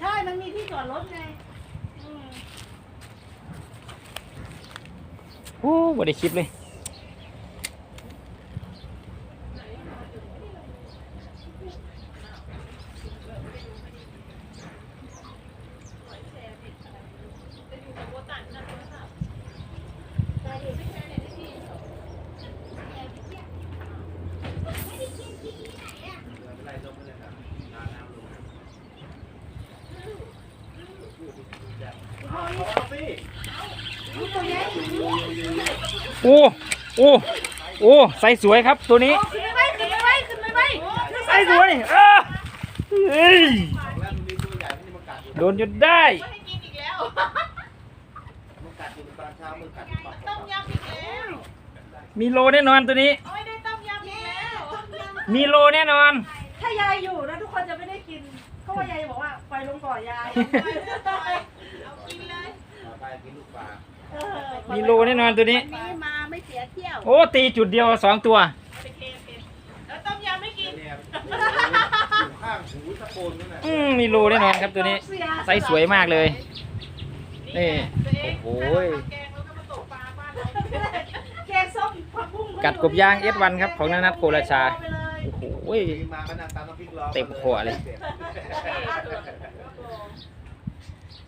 ใช่ มันมีที่จอดรถไงโอ้บ่ได้คลิปเลย โอ้โอ้โอ้ใส่สวยครับตัวนี้ขึ้นไปขึ้นไปไว้ขึ้นไปไว้ใส่สวยเออเฮ้ยโดนจนได้ให้กินอีกแล้วต้มยำอีกแล้วมีโลแน่นอนตัวนี้ไม่ได้ต้มยำอีกแล้วมีโลแน่นอน ถ้ายายอยู่นะทุกคนจะไม่ได้กินเพราะว่ายายบอกว่าไปลงก่อนยาย ไปเลยต่อยเอากินเลย เออ มีโลแน่นอนตัวนี้ นี่มาไม่เสียเที่ยวโอ้ตีจุดเดียวสองตัวโอเคโอเคแล้วต้มยำไม่กิน ข้างหูตะโกนนั่นแหละอืมมีโลแน่นอนครับตัวนี้ ไซส์สวยมากเลย นี่ตัวเองโอ้โห แกงแล้วก็มาตกปลาบ้านเราแกงส้มผักบุ้งกัดกบยางเอสวันครับของนานัทโคราชา ไปเลยโอ้โหมาก็นั่งตามน้ำพริกรอเต็มหัวเลย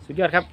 สุดยอดครับ